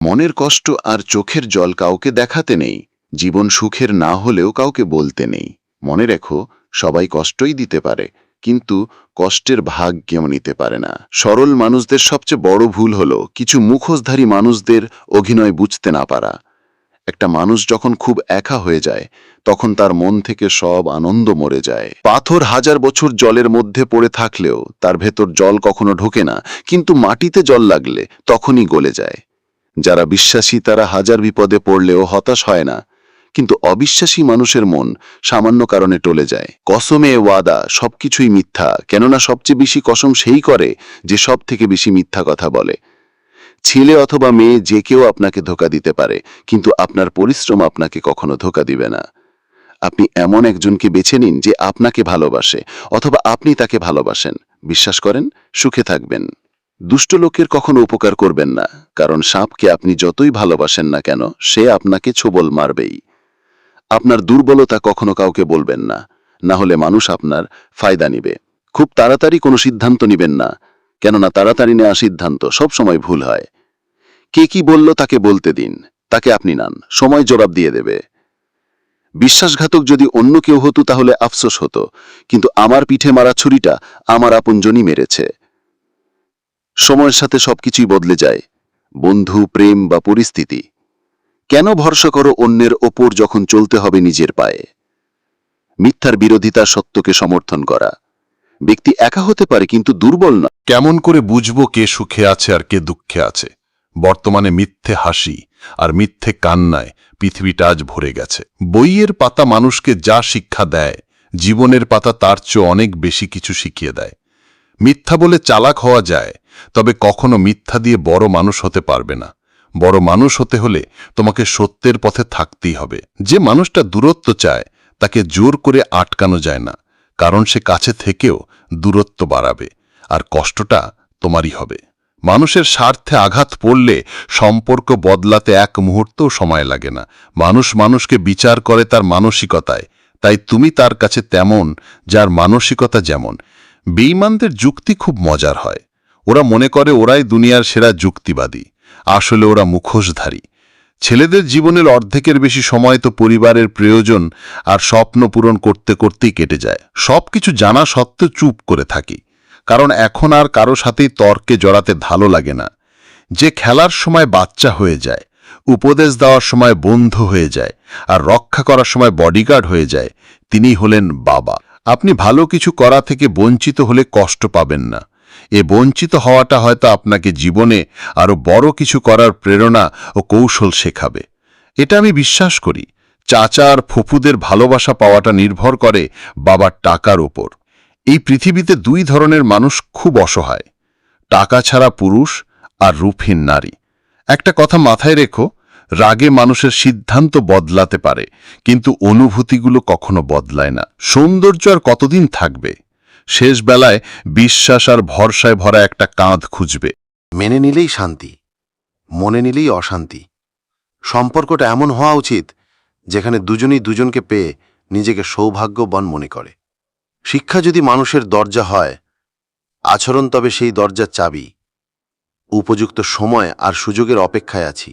মনের কষ্ট আর চোখের জল কাউকে দেখাতে নেই, জীবন সুখের না হলেও কাউকে বলতে নেই। মনে রেখো, সবাই কষ্টই দিতে পারে, কিন্তু কষ্টের ভাগ কেউ নিতে পারে না। সরল মানুষদের সবচেয়ে বড় ভুল হলো, কিছু মুখোশধারী মানুষদের অভিনয় বুঝতে না পারা। একটা মানুষ যখন খুব একা হয়ে যায়, তখন তার মন থেকে সব আনন্দ মরে যায়। পাথর হাজার বছর জলের মধ্যে পড়ে থাকলেও, তার ভেতর জল কখনো ঢোকে না, কিন্তু মাটিতে জল লাগলে তখনই গলে যায়। যারা বিশ্বাসী তারা হাজার বিপদে পড়লেও হতাশ হয় না। কিন্তু অবিশ্বাসী মানুষের মন সামান্য কারণে টলে যায়। কসমে ওয়াদা সবকিছুই মিথ্যা, কেননা সবচেয়ে বেশি কসম সেই করে যে সব থেকে বেশি মিথ্যা কথা বলে। ছেলে অথবা মেয়ে যে কেউ আপনাকে ধোকা দিতে পারে, কিন্তু আপনার পরিশ্রম আপনাকে কখনো ধোকা দিবে না। আপনি এমন একজনকে বেছে নিন যে আপনাকে ভালোবাসে, অথবা আপনি তাকে ভালোবাসেন। বিশ্বাস করেন, সুখে থাকবেন। দুষ্ট লোকের কখনো উপকার করবেন না, কারণ সাপকে আপনি যতই ভালোবাসেন না কেন, সে আপনাকে ছোবল মারবেই। আপনার দুর্বলতা কখনো কাউকে বলবেন না না হলে মানুষ আপনার ফায়দা নিবে। খুব তাড়াতাড়ি কোনো সিদ্ধান্ত নিবেন না, কেননা তাড়াতাড়ি নেওয়া সিদ্ধান্ত সবসময় ভুল হয়। কে কি বলল তাকে বলতে দিন, তাকে আপনি নান, সময় জবাব দিয়ে দেবে। বিশ্বাসঘাতক যদি অন্য কেউ হতো তাহলে আফসোস হতো, কিন্তু আমার পিঠে মারা ছুরিটা আমার আপনজনই মেরেছে। সময়ের সাথে সবকিছুই বদলে যায়, বন্ধু, প্রেম বা পরিস্থিতি। কেন ভরসা করো অন্যের ওপর যখন চলতে হবে নিজের পায়ে? মিথ্যার বিরোধিতা সত্যকে সমর্থন করা। ব্যক্তি একা হতে পারে কিন্তু দুর্বল না। কেমন করে বুঝব কে সুখে আছে আর কে দুঃখে আছে? বর্তমানে মিথ্যে হাসি আর মিথ্যে কান্নায় পৃথিবীটা আজ ভরে গেছে। বইয়ের পাতা মানুষকে যা শিক্ষা দেয়, জীবনের পাতা তার চেয়ে অনেক বেশি কিছু শিখিয়ে দেয়। মিথ্যা বলে চালাক হওয়া যায়, তবে কখনো মিথ্যা দিয়ে বড় মানুষ হতে পারবে না। বড় মানুষ হতে হলে তোমাকে সত্যের পথে থাকতেই হবে। যে মানুষটা দূরত্ব চায়, তাকে জোর করে আটকানো যায় না, কারণ সে কাছে থেকেও দূরত্ব বাড়াবে, আর কষ্টটা তোমারই হবে। মানুষের স্বার্থে আঘাত পড়লে সম্পর্ক বদলাতে এক মুহূর্তও সময় লাগে না। মানুষ মানুষকে বিচার করে তার মানসিকতায়, তাই তুমি তার কাছে তেমন, যার মানসিকতা যেমন। বেইমানদের যুক্তি খুব মজার হয়। ওরা মনে করে ওরাই দুনিয়ার সেরা যুক্তিবাদী। আসলে ওরা মুখোশধারী। ছেলেদের জীবনের অর্ধেকের বেশি সময় তো পরিবারের প্রয়োজন আর স্বপ্ন পূরণ করতে করতেই কেটে যায়। সবকিছু জানা সত্ত্বেও চুপ করে থাকি। কারণ এখন আর কারও সাথেই তর্কে জড়াতে ভালো লাগে না। যে খেলার সময় বাচ্চা হয়ে যায়, উপদেশ দেওয়ার সময় বন্ধু হয়ে যায় আর রক্ষা করার সময় বডিগার্ড হয়ে যায় তিনি হলেন বাবা। আপনি ভালো কিছু করা থেকে বঞ্চিত হলে কষ্ট পাবেন না। এ বঞ্চিত হওয়াটা হয়তো আপনাকে জীবনে আরও বড় কিছু করার প্রেরণা ও কৌশল শেখাবে। এটা আমি বিশ্বাস করি। চাচা আর ফুফুদের ভালোবাসা পাওয়াটা নির্ভর করে বাবার টাকার ওপর। এই পৃথিবীতে দুই ধরনের মানুষ খুব অসহায়। টাকা ছাড়া পুরুষ আর রূপহীন নারী। একটা কথা মাথায় রেখো রাগে মানুষের সিদ্ধান্ত বদলাতে পারে, কিন্তু অনুভূতিগুলো কখনো বদলায় না। সৌন্দর্য আর কতদিন থাকবে? শেষ বেলায় বিশ্বাস আর ভরসায় ভরা একটা কাঁধ খুঁজবে। মেনে নিলেই শান্তি, মনে নিলেই অশান্তি। সম্পর্কটা এমন হওয়া উচিত, যেখানে দুজনেই দুজনকে পেয়ে নিজেকে সৌভাগ্যবান মনে করে। শিক্ষা যদি মানুষের দরজা হয়, আচরণ তবে সেই দরজার চাবি। উপযুক্ত সময় আর সুযোগের অপেক্ষায় আছি।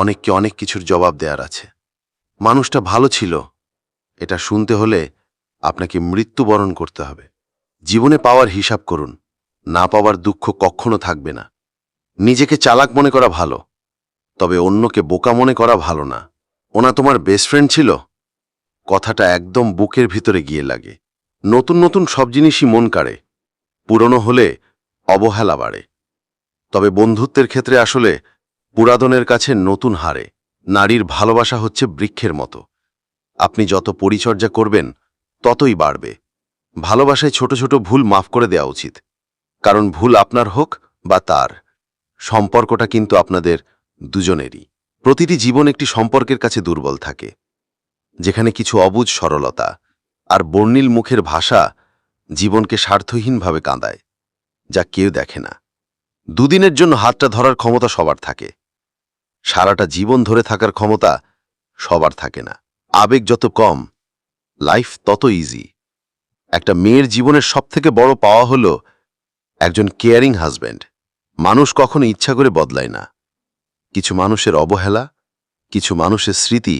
অনেককে অনেক কিছুর জবাব দেওয়ার আছে। মানুষটা ভালো ছিল, এটা শুনতে হলে আপনাকে মৃত্যুবরণ করতে হবে। জীবনে পাওয়ার হিসাব করুন, না পাওয়ার দুঃখ কখনো থাকবে না। নিজেকে চালাক মনে করা ভালো, তবে অন্যকে বোকা মনে করা ভালো না। ওনা তোমার বেস্ট ফ্রেন্ড ছিল? কথাটা একদম বুকের ভিতরে গিয়ে লাগে। নতুন নতুন সব জিনিসই মন কাড়ে, পুরনো হলে অবহেলা বাড়ে। তবে বন্ধুত্বের ক্ষেত্রে আসলে পুরাতনের কাছে নতুন হারে। নারীর ভালোবাসা হচ্ছে বৃক্ষের মতো। আপনি যত পরিচর্যা করবেন, ততই বাড়বে। ভালোবাসায় ছোট ছোট ভুল মাফ করে দেওয়া উচিত। কারণ ভুল আপনার হোক বা তার, সম্পর্কটা কিন্তু আপনাদের দুজনেরই। প্রতিটি জীবন একটি সম্পর্কের কাছে দুর্বল থাকে, যেখানে কিছু অবুজ সরলতা আর বর্ণিল মুখের ভাষা জীবনকে স্বার্থহীনভাবে কাঁদায়, যা কেউ দেখে না। দুদিনের জন্য হাতটা ধরার ক্ষমতা সবার থাকে। সারাটা জীবন ধরে থাকার ক্ষমতা সবার থাকে না। আবেগ যত কম লাইফ তত ইজি একটা মেয়ের জীবনের সবথেকে বড় পাওয়া হলো একজন কেয়ারিং হাজব্যান্ড মানুষ কখনো ইচ্ছা করে বদলায় না। কিছু মানুষের অবহেলা, কিছু মানুষের স্মৃতি,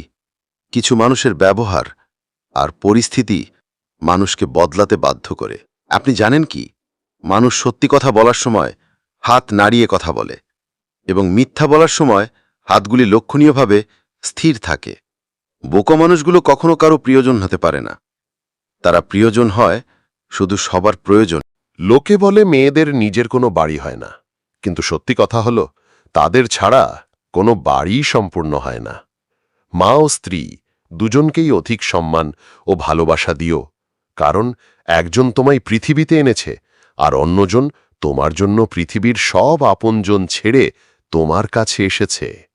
কিছু মানুষের ব্যবহার আর পরিস্থিতি মানুষকে বদলাতে বাধ্য করে। আপনি জানেন কি? মানুষ সত্যি কথা বলার সময় হাত নাড়িয়ে কথা বলে এবং মিথ্যা বলার সময় হাতগুলি লক্ষণীয়ভাবে স্থির থাকে। বোকা মানুষগুলো কখনো কারও প্রিয়জন হতে পারে না। তারা প্রিয়জন হয় শুধু সবার প্রয়োজন। লোকে বলে মেয়েদের নিজের কোনো বাড়ি হয় না। কিন্তু সত্যি কথা হলো, তাদের ছাড়া কোনো বাড়িই সম্পূর্ণ হয় না। মা ও স্ত্রী দুজনকেই অধিক সম্মান ও ভালোবাসা দিও। কারণ একজন তোমায় পৃথিবীতে এনেছে, আর অন্যজন তোমার জন্য পৃথিবীর সব আপনজন ছেড়ে তোমার কাছে এসেছে।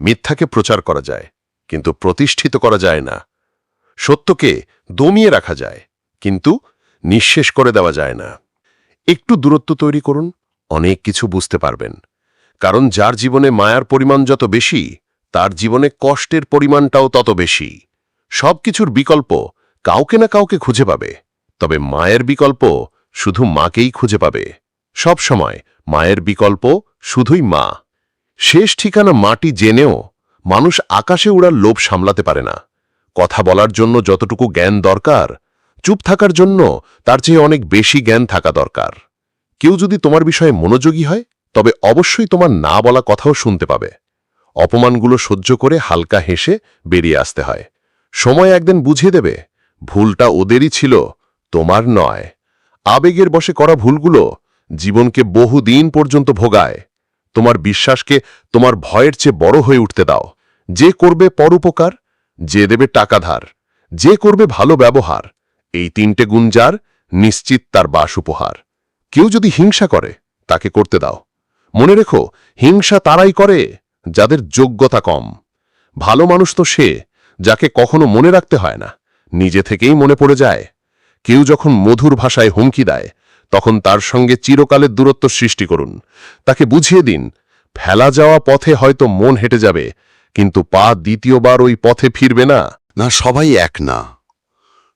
মিথ্যাকে প্রচার করা যায়, কিন্তু প্রতিষ্ঠিত করা যায় না। সত্যকে দমিয়ে রাখা যায়, কিন্তু নিঃশেষ করে দেওয়া যায় না। একটু দূরত্ব তৈরি করুন, অনেক কিছু বুঝতে পারবেন। কারণ যার জীবনে মায়ার পরিমাণ যত বেশি, তার জীবনে কষ্টের পরিমাণটাও তত বেশি। সব কিছুর বিকল্প কাউকে না কাউকে খুঁজে পাবে, তবে মায়ের বিকল্প শুধু মাকেই খুঁজে পাবে। সব সময় মায়ের বিকল্প শুধুই মা। শেষ ঠিকানা মাটি জেনেও মানুষ আকাশে উড়ার লোভ সামলাতে পারে না। কথা বলার জন্য যতটুকু জ্ঞান দরকার, চুপ থাকার জন্য তার চেয়ে অনেক বেশি জ্ঞান থাকা দরকার। কেউ যদি তোমার বিষয়ে মনোযোগী হয়, তবে অবশ্যই তোমার না বলা কথাও শুনতে পাবে। অপমানগুলো সহ্য করে হালকা হেসে বেরিয়ে আসতে হয়। সময় একদিন বুঝিয়ে দেবে, ভুলটা ওদেরই ছিল, তোমার নয়। আবেগের বশে করা ভুলগুলো জীবনকে বহুদিন পর্যন্ত ভোগায়। তোমার বিশ্বাসকে তোমার ভয়ের চেয়ে বড় হয়ে উঠতে দাও। যে করবে পরোপকার, যে দেবে টাকা ধার যে করবে ভালো ব্যবহার, এই তিনটে গুণ যার নিশ্চিত তার বাস উপহার। কেউ যদি হিংসা করে, তাকে করতে দাও। মনে রেখো, হিংসা তারাই করে যাদের যোগ্যতা কম। ভালো মানুষ তো সে যাকে কখনো মনে রাখতে হয় না, নিজে থেকেই মনে পড়ে যায়। কেউ যখন মধুর ভাষায় হুমকি দেয় তখন তার সঙ্গে চিরকালের দূরত্ব সৃষ্টি করুন। তাকে বুঝিয়ে দিন, ফেলা যাওয়া পথে হয়তো মন হেঁটে যাবে, কিন্তু পা দ্বিতীয়বার ওই পথে ফিরবে না। না, সবাই এক না।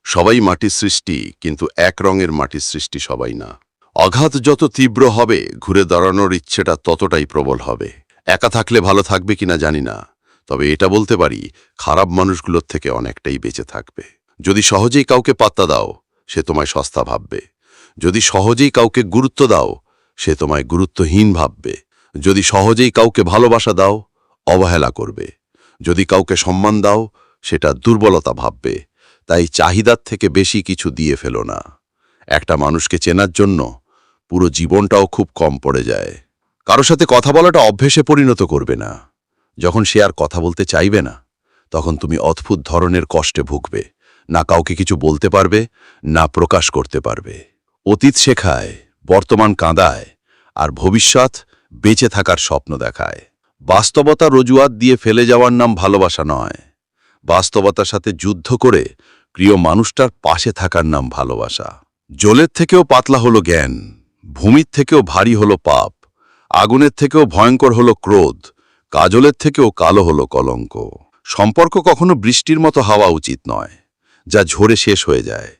সবাই মাটির সৃষ্টি, কিন্তু এক রঙের মাটির সৃষ্টি সবাই না। অঘাত যত তীব্র হবে, ঘুরে দাঁড়ানোর ইচ্ছেটা ততটাই প্রবল হবে। একা থাকলে ভালো থাকবে কিনা জানি না, তবে এটা বলতে পারি, খারাপ মানুষগুলোর থেকে অনেকটাই বেঁচে থাকবে। যদি সহজেই কাউকে পাত্তা দাও, সে তোমায় সস্তা ভাববে। যদি সহজেই কাউকে গুরুত্ব দাও, সে তোমায় গুরুত্বহীন ভাববে। যদি সহজেই কাউকে ভালোবাসা দাও, অবহেলা করবে। যদি কাউকে সম্মান দাও, সেটা দুর্বলতা ভাববে। তাই চাহিদার থেকে বেশি কিছু দিয়ে ফেলো না। একটা মানুষকে চেনার জন্য পুরো জীবনটাও খুব কম পড়ে যায়। কারও সাথে কথা বলাটা অভ্যেসে পরিণত করবে না। যখন সে আর কথা বলতে চাইবে না, তখন তুমি অদ্ভুত ধরনের কষ্টে ভুগবে। না কাউকে কিছু বলতে পারবে, না প্রকাশ করতে পারবে। অতীত শেখায়, বর্তমান কাঁদায়, আর ভবিষ্যৎ বেঁচে থাকার স্বপ্ন দেখায়। বাস্তবতা রজুয়াত দিয়ে ফেলে যাওয়ার নাম ভালোবাসা নয়। বাস্তবতার সাথে যুদ্ধ করে প্রিয় মানুষটার পাশে থাকার নাম ভালোবাসা। জলের থেকেও পাতলা হলো জ্ঞান, ভূমির থেকেও ভারী হলো পাপ, আগুনের থেকেও ভয়ঙ্কর হলো ক্রোধ, কাজলের থেকেও কালো হলো কলঙ্ক। সম্পর্ক কখনো বৃষ্টির মতো হওয়া উচিত নয়, যা ঝরে শেষ হয়ে যায়।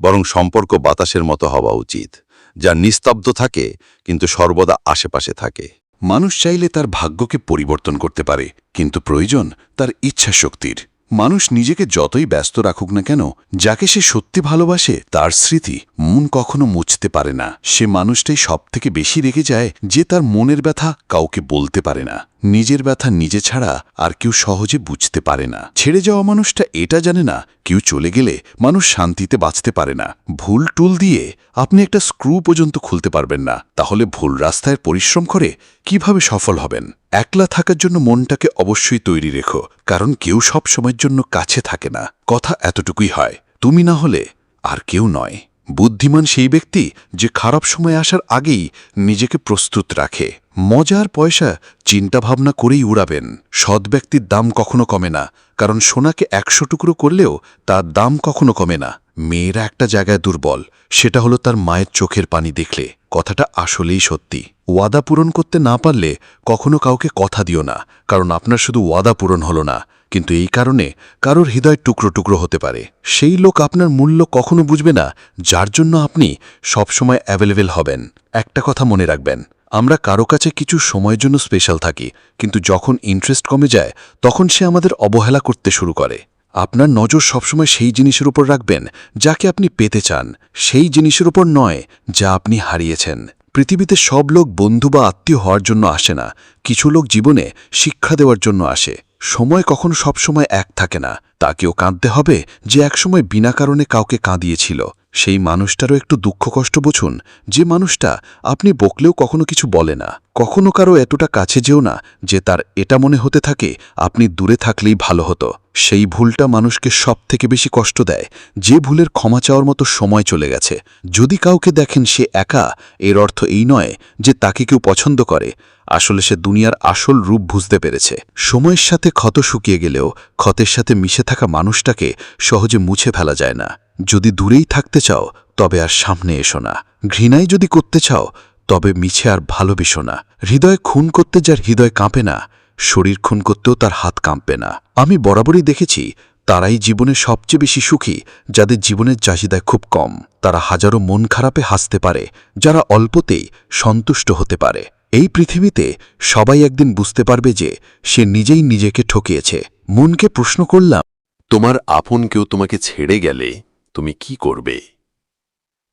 বরং সম্পর্ক বাতাসের মতো হওয়া উচিত, যা নিস্তব্ধ থাকে কিন্তু সর্বদা আশেপাশে থাকে। মানুষ চাইলে তার ভাগ্যকে পরিবর্তন করতে পারে, কিন্তু প্রয়োজন তার ইচ্ছা শক্তির মানুষ নিজেকে যতই ব্যস্ত রাখুক না কেন, যাকে সে সত্যি ভালোবাসে, তার স্মৃতি মন কখনো মুছতে পারে না। সে মানুষটাই সব থেকে বেশি রেগে যায় যে তার মনের ব্যথা কাউকে বলতে পারে না। নিজের ব্যথা নিজে ছাড়া আর কেউ সহজে বুঝতে পারে না। ছেড়ে যাওয়া মানুষটা এটা জানে না, কেউ চলে গেলে মানুষ শান্তিতে বাঁচতে পারে না। ভুল টুল দিয়ে আপনি একটা স্ক্রু পর্যন্ত খুলতে পারবেন না। তাহলে ভুল রাস্তায় পরিশ্রম করে কীভাবে সফল হবেন? একলা থাকার জন্য মনটাকে অবশ্যই তৈরি রেখো, কারণ কেউ সব সময়ের জন্য কাছে থাকে না। কথা এতটুকুই হয়, তুমি না হলে আর কেউ নয়। বুদ্ধিমান সেই ব্যক্তি যে খারাপ সময় আসার আগেই নিজেকে প্রস্তুত রাখে। মজার পয়সা চিন্তাভাবনা করেই উড়াবেন। সৎ ব্যক্তির দাম কখনো কমে না, কারণ সোনাকে একশো টুকরো করলেও তার দাম কখনো কমে না। মেয়েরা একটা জায়গায় দুর্বল, সেটা হলো তার মায়ের চোখের পানি দেখলে। কথাটা আসলেই সত্যি। ওয়াদা পূরণ করতে না পারলে কখনো কাউকে কথা দিও না, কারণ আপনার শুধু ওয়াদা পূরণ হলো না, কিন্তু এই কারণে কারোর হৃদয় টুকরো টুকরো হতে পারে। সেই লোক আপনার মূল্য কখনো বুঝবে না, যার জন্য আপনি সবসময় অ্যাভেলেবেল হবেন। একটা কথা মনে রাখবেন আমরা কারও কাছে কিছু সময়ের জন্য স্পেশাল থাকি, কিন্তু যখন ইন্টারেস্ট কমে যায়, তখন সে আমাদের অবহেলা করতে শুরু করে। আপনার নজর সবসময় সেই জিনিসের উপর রাখবেন যাকে আপনি পেতে চান। সেই জিনিসের উপর নয়, যা আপনি হারিয়েছেন। পৃথিবীতে সব লোক বন্ধু বা আত্মীয় হওয়ার জন্য আসে না। কিছু লোক জীবনে শিক্ষা দেওয়ার জন্য আসে। সময় কখনো সবসময় এক থাকে না। তাকেও কাঁদতে হবে যে একসময় বিনা কারণে কাউকে কাঁদিয়েছিল। সেই মানুষটারও একটু দুঃখ কষ্ট বুঝুন। যে মানুষটা, আপনি বকলেও কখনো কিছু বলে না। কখনো কারও এতটা কাছে যেও না যে তার এটা মনে হতে থাকে, আপনি দূরে থাকলেই ভালো হতো। সেই ভুলটা মানুষকে সব থেকে বেশি কষ্ট দেয়। যে ভুলের ক্ষমা চাওয়ার মতো সময় চলে গেছে। যদি কাউকে দেখেন সে একা, এর অর্থ এই নয় যে তাকে কেউ পছন্দ করে। আসলে সে দুনিয়ার আসল রূপ বুঝতে পেরেছে। সময়ের সাথে ক্ষত শুকিয়ে গেলেও ক্ষতের সাথে মিশে থাকা মানুষটাকে সহজে মুছে ফেলা যায় না। যদি দূরেই থাকতে চাও, তবে আর সামনে এসো না। ঘৃণাই যদি করতে চাও, তবে মিছে আর ভালোবেসো না। হৃদয় খুন করতে যার হৃদয় কাঁপে না, শরীর খুন করতেও তার হাত কাঁপবে না। আমি বরাবরই দেখেছি, তারাই জীবনে সবচেয়ে বেশি সুখী, যাদের জীবনের চাহিদায় খুব কম। তারা হাজারো মন খারাপে হাসতে পারে, যারা অল্পতেই সন্তুষ্ট হতে পারে। এই পৃথিবীতে সবাই একদিন বুঝতে পারবে যে, সে নিজেই নিজেকে ঠকিয়েছে। মনকে প্রশ্ন করলাম, তোমার আপন কেউ তোমাকে ছেড়ে গেলে তুমি কি করবে?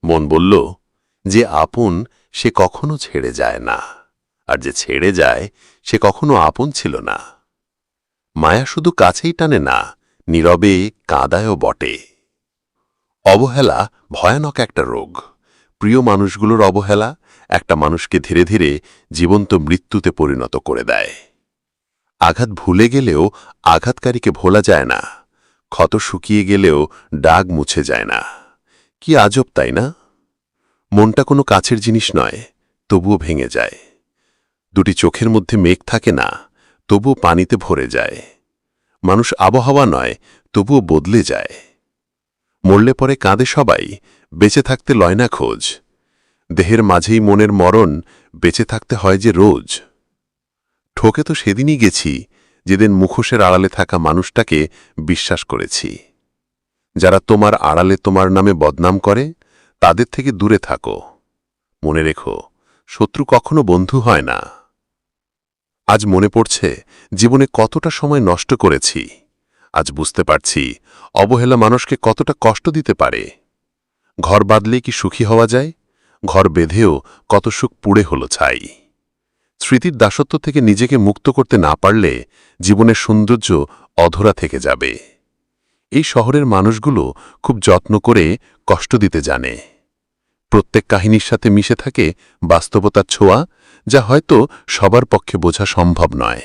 মন বলল, যে আপন সে কখনো ছেড়ে যায় না, আর যে ছেড়ে যায় সে কখনো আপন ছিল না। মায়া শুধু কাছেই টানে না, নীরবে কাঁদায়ও বটে। অবহেলা ভয়ানক একটা রোগ। প্রিয় মানুষগুলোর অবহেলা একটা মানুষকে ধীরে ধীরে জীবন্ত মৃত্যুতে পরিণত করে দেয়। আঘাত ভুলে গেলেও আঘাতকারীকে ভোলা যায় না। ক্ষত শুকিয়ে গেলেও ডাগ মুছে যায় না। কি আজব তাই না? মনটা কোনো কাছের জিনিস নয়, তবুও ভেঙে যায়। দুটি চোখের মধ্যে মেঘ থাকে না, তবুও পানিতে ভরে যায়। মানুষ আবহাওয়া নয়, তবুও বদলে যায়। মরলে পরে কাঁদে সবাই, বেঁচে থাকতে লয় না খোঁজ। দেহের মাঝেই মনের মরণ, বেঁচে থাকতে হয় যে রোজ। ঠকে তো সেদিনই গেছি যেদিন মুখোশের আড়ালে থাকা মানুষটাকে বিশ্বাস করেছি। যারা তোমার আড়ালে তোমার নামে বদনাম করে, তাদের থেকে দূরে থাকো। মনে রেখো, শত্রু কখনো বন্ধু হয় না। আজ মনে পড়ছে, জীবনে কতটা সময় নষ্ট করেছি। আজ বুঝতে পারছি, অবহেলা মানুষকে কতটা কষ্ট দিতে পারে। ঘর বাঁধলেই কি সুখী হওয়া যায়? ঘর বেঁধেও কত সুখ পুড়ে হলো ছাই। স্মৃতির দাসত্ব থেকে নিজেকে মুক্ত করতে না পারলে জীবনের সৌন্দর্য অধরা থেকে যাবে। এই শহরের মানুষগুলো খুব যত্ন করে কষ্ট দিতে জানে। প্রত্যেক কাহিনীর সাথে মিশে থাকে বাস্তবতার ছোঁয়া যা হয়তো সবার পক্ষে বোঝা সম্ভব নয়।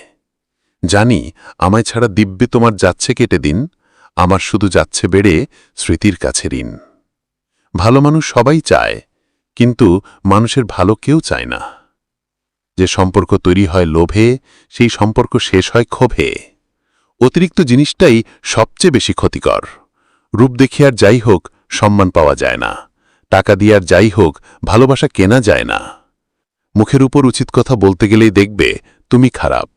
জানি, আমায় ছাড়া দিব্যে তোমার যাচ্ছে কেটে দিন, আমার শুধু যাচ্ছে বেড়ে স্মৃতির কাছে ঋণ। ভালো মানুষ সবাই চায়, কিন্তু মানুষের ভালো কেউ চায় না। যে সম্পর্ক তৈরি হয় লোভে, সেই সম্পর্ক শেষ হয় ক্ষোভে। অতিরিক্ত জিনিসটাই সবচেয়ে বেশি ক্ষতিকর। রূপ দেখে আর যাই হোক, সম্মান পাওয়া যায় না। টাকা দিয়ে আর যাই হোক, ভালোবাসা কেনা যায় না। মুখের উপর উচিত কথা বলতে গেলেই দেখবে, তুমি খারাপ।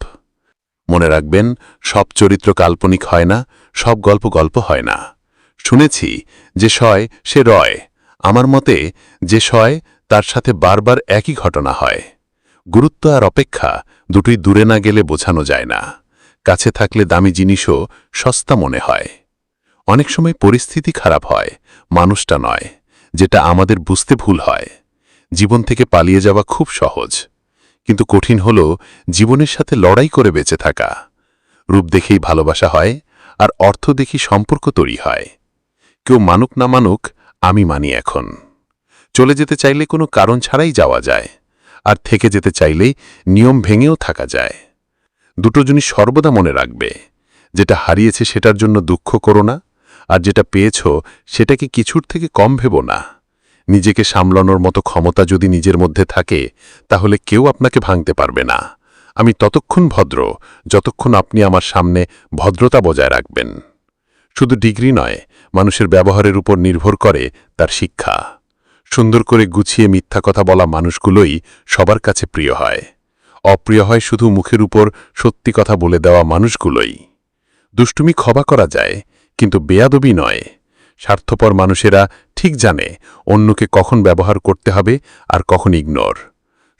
মনে রাখবেন, সব চরিত্র কাল্পনিক হয় না, সব গল্প গল্প হয় না। শুনেছি, যে সয়, সে রয়। আমার মতে, যে সয়, তার সাথে বারবার একই ঘটনা হয়। গুরুত্ব আর অপেক্ষা দুটোই দূরে না গেলে বোঝানো যায় না। কাছে থাকলে দামি জিনিসও সস্তা মনে হয়। অনেক সময় পরিস্থিতি খারাপ হয়, মানুষটা নয়, যেটা আমাদের বুঝতে ভুল হয়। জীবন থেকে পালিয়ে যাওয়া খুব সহজ, কিন্তু কঠিন হল জীবনের সাথে লড়াই করে বেঁচে থাকা। রূপ দেখেই ভালোবাসা হয়, আর অর্থ দেখি সম্পর্ক তৈরি হয়। কেউ মানুক না মানুক, আমি মানি এখন। চলে যেতে চাইলে কোনো কারণ ছাড়াই যাওয়া যায়। আর থেকে যেতে চাইলেই নিয়ম ভেঙেও থাকা যায়। দুটো জিনিস সর্বদা মনে রাখবে, যেটা হারিয়েছে সেটার জন্য দুঃখ করো না, আর যেটা পেয়েছ সেটাকে কিছুর থেকে কম ভেব না। নিজেকে সামলানোর মতো ক্ষমতা যদি নিজের মধ্যে থাকে, তাহলে কেউ আপনাকে ভাঙতে পারবে না। আমি ততক্ষণ ভদ্র, যতক্ষণ আপনি আমার সামনে ভদ্রতা বজায় রাখবেন। শুধু ডিগ্রি নয়, মানুষের ব্যবহারের উপর নির্ভর করে তার শিক্ষা। সুন্দর করে গুছিয়ে মিথ্যা কথা বলা মানুষগুলোই সবার কাছে প্রিয় হয়। অপ্রিয় হয় শুধু মুখের উপর সত্যি কথা বলে দেওয়া মানুষগুলোই। দুষ্টুমি ক্ষমা করা যায়, কিন্তু বেয়াদবি নয়। স্বার্থপর মানুষেরা ঠিক জানে অন্যকে কখন ব্যবহার করতে হবে আর কখন ইগনোর।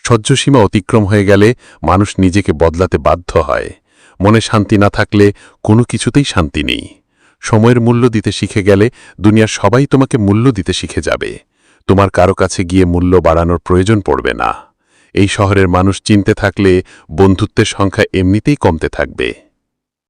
সহ্যসীমা অতিক্রম হয়ে গেলে মানুষ নিজেকে বদলাতে বাধ্য হয়। মনে শান্তি না থাকলে কোনো কিছুতেই শান্তি নেই। সময়ের মূল্য দিতে শিখে গেলে দুনিয়ার সবাই তোমাকে মূল্য দিতে শিখে যাবে। তোমার কারও কাছে গিয়ে মূল্য বাড়ানোর প্রয়োজন পড়বে না। এই শহরের মানুষ চিনতে থাকলে বন্ধুত্বের সংখ্যা এমনিতেই কমতে থাকবে।